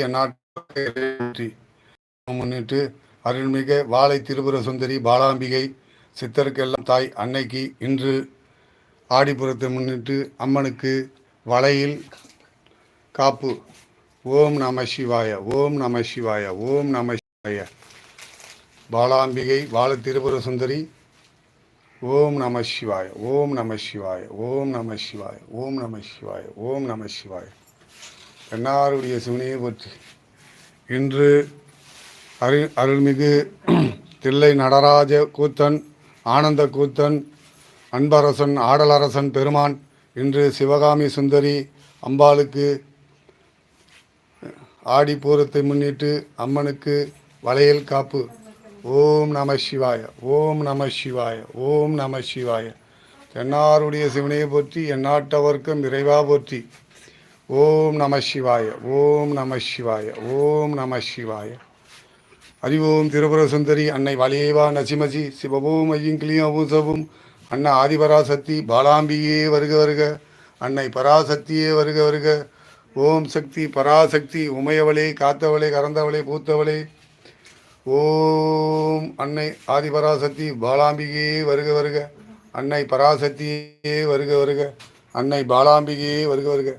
எந்நாட்டு முன்னிட்டு அருள்மிகு வாழை திருபுர சுந்தரி பாலாம்பிகை சித்தருக்கெல்லாம் தாய் அன்னைக்கு இன்று ஆடிப்புறத்தை முன்னிட்டு அம்மனுக்கு வளையில் காப்பு. ஓம் நம சிவாய ஓம் நம சிவாய ஓம் நம சிவாய. பாலாம்பிகை வாழ திருபுர சுந்தரி ஓம் நம சிவாய ஓம் நம சிவாய ஓம் நம சிவாய ஓம் நம சிவாய ஓம் நம சிவாய. என்னாருடைய சிவனையை பற்றி. இன்று அரு அருள்மிகு தில்லை நடராஜ கூத்தன் ஆனந்த கூத்தன் அன்பரசன் ஆடலரசன் பெருமான் இன்று சிவகாமி சுந்தரி அம்பாளுக்கு ஆடி பூரத்தை முன்னிட்டு அம்மனுக்கு வளையல் காப்பு. ஓம் நம சிவாய ஓம் நம சிவாய ஓம் நம சிவாய. தென்னாருடைய சிவனையை போற்றி எந்நாட்டவர்க்கும் இறைவா போற்றி. ஓம் நம சிவாய ஓம் நம சிவாய ஓம் நம சிவாய. அறிவோம் திருபுர சுந்தரி அன்னை வலியேவா நசிமசி சிவபோம் ஐயங்கிளியும் சவும். அன்னை ஆதிபராசக்தி பாலாம்பியே வருக வருக. அன்னை பராசக்தியே வருக வருக. ஓம் சக்தி பராசக்தி உமையவளே காத்தவளே கறந்தவளே பூத்தவளே. ஓம் அன்னை ஆதிபராசக்தி பாலாம்பிகே வருக வருக. அன்னை பராசக்தியே வருக வருக. அன்னை பாலாம்பிகே வருக வருக.